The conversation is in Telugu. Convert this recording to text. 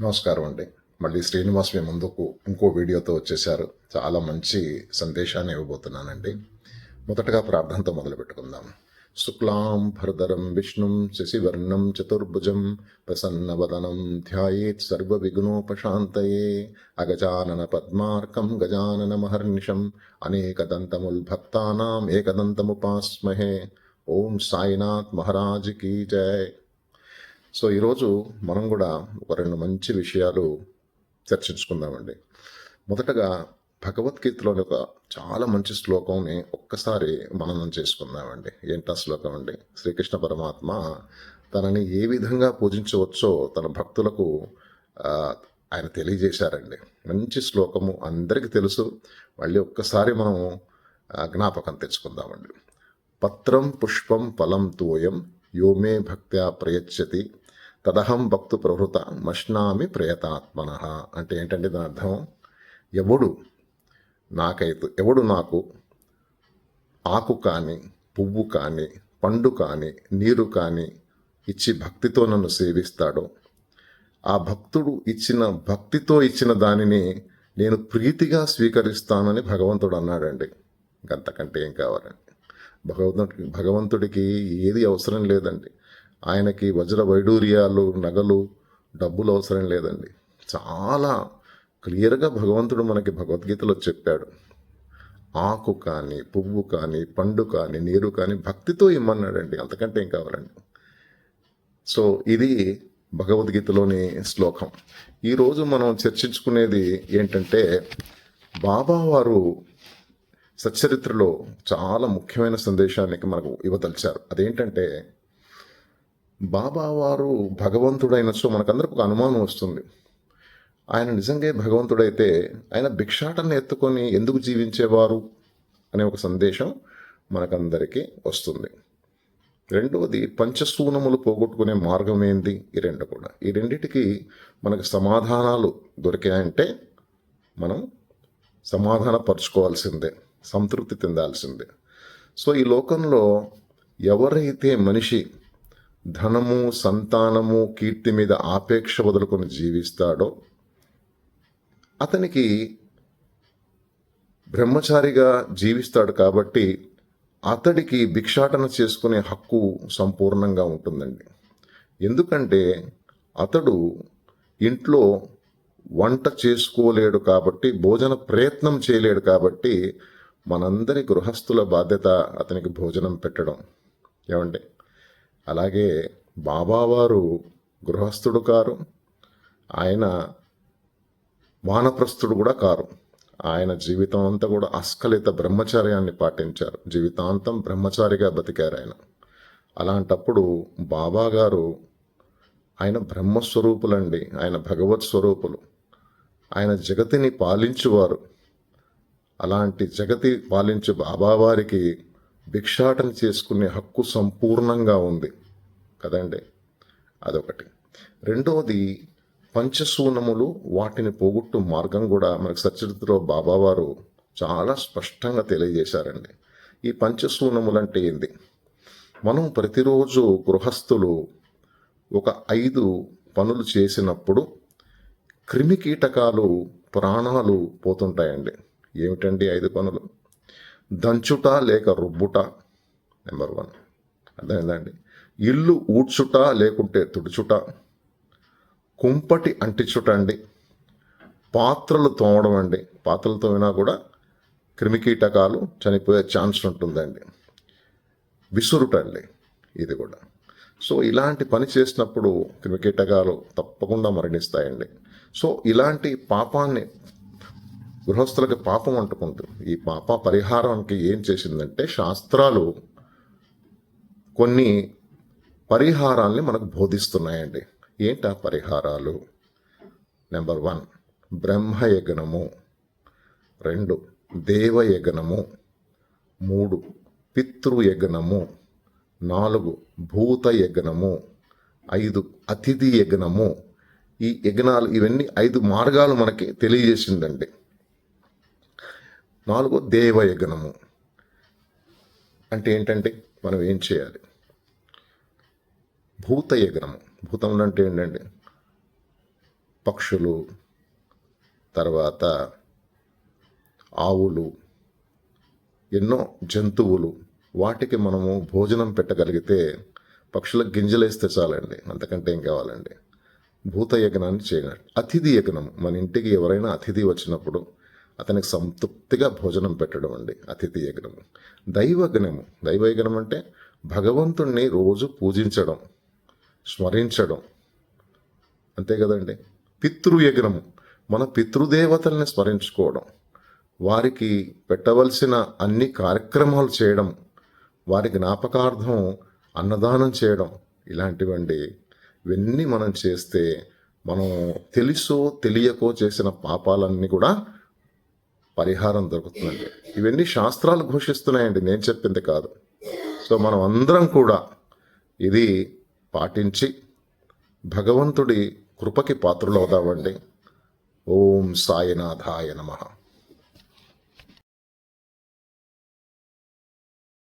నమస్కారం అండి. మళ్ళీ శ్రీనివాస్ మీ ముందుకు ఇంకో వీడియోతో వచ్చేసారు చాలా మంచి సందేశాన్ని ఇవ్వబోతున్నానండి. మొదటగా ప్రార్థనతో మొదలు పెట్టుకుందాం. శుక్లాం భరదరం విష్ణుం శశివర్ణం చతుర్భుజం ప్రసన్నవదనం ధ్యాయేత్ సర్వ విఘ్నోపశాంతయే అగజానన పద్మార్కం గజానన అనేకదంతముల్ భక్తానం ఏకదంతముపాస్మహే. ఓం సాయినాథ్ మహారాజ్ కీ జయ సో ఈరోజు మనం కూడా ఒక రెండు మంచి విషయాలు చర్చించుకుందామండి. మొదటగా భగవద్గీతలోని ఒక చాలా మంచి శ్లోకంని ఒక్కసారి మననం చేసుకుందామండి. ఏంటా శ్లోకం అండి? శ్రీకృష్ణ పరమాత్మ తనని ఏ విధంగా పూజించవచ్చో తన భక్తులకు ఆయన తెలియజేశారండి. మంచి శ్లోకము అందరికీ తెలుసు. మళ్ళీ ఒక్కసారి మనం జ్ఞాపకం తెచ్చుకుందామండి. పత్రం పుష్పం ఫలం తోయం యోమే భక్త్యా ప్రయచ్చతి తదహం భక్తు ప్రవృత మష్నామి ప్రయతాత్మన అంటే ఏంటంటే దాని అర్థం? ఎవడు నాకైతే ఎవడు నాకు ఆకు కానీ పువ్వు కానీ పండు కానీ నీరు కానీ ఇచ్చి భక్తితో నన్ను సేవిస్తాడో ఆ భక్తుడు ఇచ్చిన భక్తితో ఇచ్చిన దానిని నేను ప్రీతిగా స్వీకరిస్తానని భగవంతుడు అన్నాడండి. అంతకంటే ఏం కావాలండి? భగవంతుడికి భగవంతుడికి ఏది అవసరం లేదండి. ఆయనకి వజ్ర వైడూర్యాలు నగలు డబ్బులు అవసరం లేదండి. చాలా క్లియర్గా భగవంతుడు మనకి భగవద్గీతలో చెప్పాడు. ఆకు కానీ పువ్వు కానీ పండు కానీ నీరు కానీ భక్తితో ఇమ్మన్నాడండి. అంతకంటే ఏం కావాలండి? సో ఇది భగవద్గీతలోని శ్లోకం. ఈరోజు మనం చర్చించుకునేది ఏంటంటే బాబా వారు సచ్చరిత్రలో చాలా ముఖ్యమైన సందేశానికి మనకు ఇవ్వదలిచారు. అదేంటంటే బాబా వారు భగవంతుడైన సో మనకందరికి ఒక అనుమానం వస్తుంది. ఆయన నిజంగా భగవంతుడైతే ఆయన భిక్షాటన ఎత్తుకొని ఎందుకు జీవించేవారు అనే ఒక సందేశం మనకందరికీ వస్తుంది. రెండవది పంచసూనములు పోగొట్టుకునే మార్గం ఏంది ఈ రెండు కూడా. ఈ రెండిటికి మనకు సమాధానాలు దొరికాయంటే మనం సమాధానపరచుకోవాల్సిందే సంతృప్తి చెందాల్సిందే. సో ఈ లోకంలో ఎవరైతే మనిషి ధనము సంతానము కీర్తి మీద ఆపేక్ష వదులుకొని జీవిస్తాడో అతనికి బ్రహ్మచారిగా జీవిస్తాడు కాబట్టి అతడికి భిక్షాటన చేసుకునే హక్కు సంపూర్ణంగా ఉంటుందండి. ఎందుకంటే అతడు ఇంట్లో వంట చేసుకోలేడు కాబట్టి భోజన ప్రయత్నం చేయలేడు కాబట్టి మనందరి గృహస్థుల బాధ్యత అతనికి భోజనం పెట్టడం. ఏమండి? అలాగే బాబావారు గృహస్థుడు కారు. ఆయన వానప్రస్థుడు కూడా కారు. ఆయన జీవితం అంతా కూడా అస్ఖలిత బ్రహ్మచర్యాన్ని పాటించారు. జీవితాంతం బ్రహ్మచారిగా బతికారు ఆయన. అలాంటప్పుడు బాబా గారు ఆయన బ్రహ్మస్వరూపులండి. ఆయన భగవత్ స్వరూపులు. ఆయన జగతిని పాలించువారు. అలాంటి జగతి పాలించే బాబావారికి భిక్షాటన చేసుకునే హక్కు సంపూర్ణంగా ఉంది. కదండి? అదొకటి. రెండవది పంచసూనములు వాటిని పోగొట్టు మార్గం కూడా మనకు సచరిత్రలో బాబావారు చాలా స్పష్టంగా తెలియజేశారండి. ఈ పంచసూనములు అంటే ఏంది? మనం ప్రతిరోజు గృహస్థులు ఒక ఐదు పనులు చేసినప్పుడు క్రిమి కీటకాలు ప్రాణాలు పోతుంటాయండి. ఏమిటండి ఐదు పనులు? దంచుట లేక రుబ్బుట నెంబర్ వన్. అర్థమైందండి? ఇల్లు ఊడ్చుట లేకుంటే తుడుచుట కుంపటి అంటించుట అండి. పాత్రలు తోమడం అండి. పాత్రలు తోమినా కూడా క్రిమికీటకాలు చనిపోయే ఛాన్స్ ఉంటుందండి. విసురుట అండి ఇది కూడా. సో ఇలాంటి పని చేసినప్పుడు క్రిమికీటకాలు తప్పకుండా మరణిస్తాయండి. సో ఇలాంటి పాపాన్ని గృహస్థులకి పాపం అంటుకుంటుంది. ఈ పాప పరిహారానికి ఏం చేసిందంటే శాస్త్రాలు కొన్ని పరిహారాల్ని మనకు బోధిస్తున్నాయండి. ఏంటా పరిహారాలు? నెంబర్ వన్ బ్రహ్మయజ్ఞము రెండు దేవయజ్ఞము మూడు పితృయజ్ఞము నాలుగు భూత యజ్ఞము. ఐదు అతిథి యజ్ఞము. ఈ యజ్ఞాలు ఇవన్నీ ఐదు మార్గాలు మనకి తెలియజేసిందండి. నాలుగో దేవయజ్ఞము అంటే ఏంటంటే మనం ఏం చేయాలి? భూతయజ్ఞము భూతములు అంటే ఏంటంటే పక్షులు తర్వాత ఆవులు ఎన్నో జంతువులు. వాటికి మనము భోజనం పెట్టగలిగితే పక్షులకు గింజలేస్తే చాలండి. అంతకంటే ఏం కావాలండి? భూత యజ్ఞాన్ని చేయాలి అతిథి యజ్ఞం మన ఇంటికి ఎవరైనా అతిథి వచ్చినప్పుడు అతనికి సంతృప్తిగా భోజనం పెట్టడం అండి అతిథి యజ్ఞము దైవజ్ఞము దైవయజ్ఞం అంటే భగవంతుణ్ణి రోజు పూజించడం స్మరించడం. అంతే కదండి? పితృయజ్ఞము మన పితృదేవతల్ని స్మరించుకోవడం. వారికి పెట్టవలసిన అన్ని కార్యక్రమాలు చేయడం. వారి జ్ఞాపకార్థం అన్నదానం చేయడం. ఇలాంటివండి. ఇవన్నీ మనం చేస్తే మనం తెలుసో తెలియకో చేసిన పాపాలన్నీ కూడా పరిహారం దొరుకుతుందండి. ఇవన్నీ శాస్త్రాలు ఘోషిస్తున్నాయండి. నేను చెప్పింది కాదు. సో మనం అందరం కూడా ఇది పాటించి భగవంతుడి కృపకి పాత్రలు అవుదామండి. ఓం సాయినాథాయ నమః.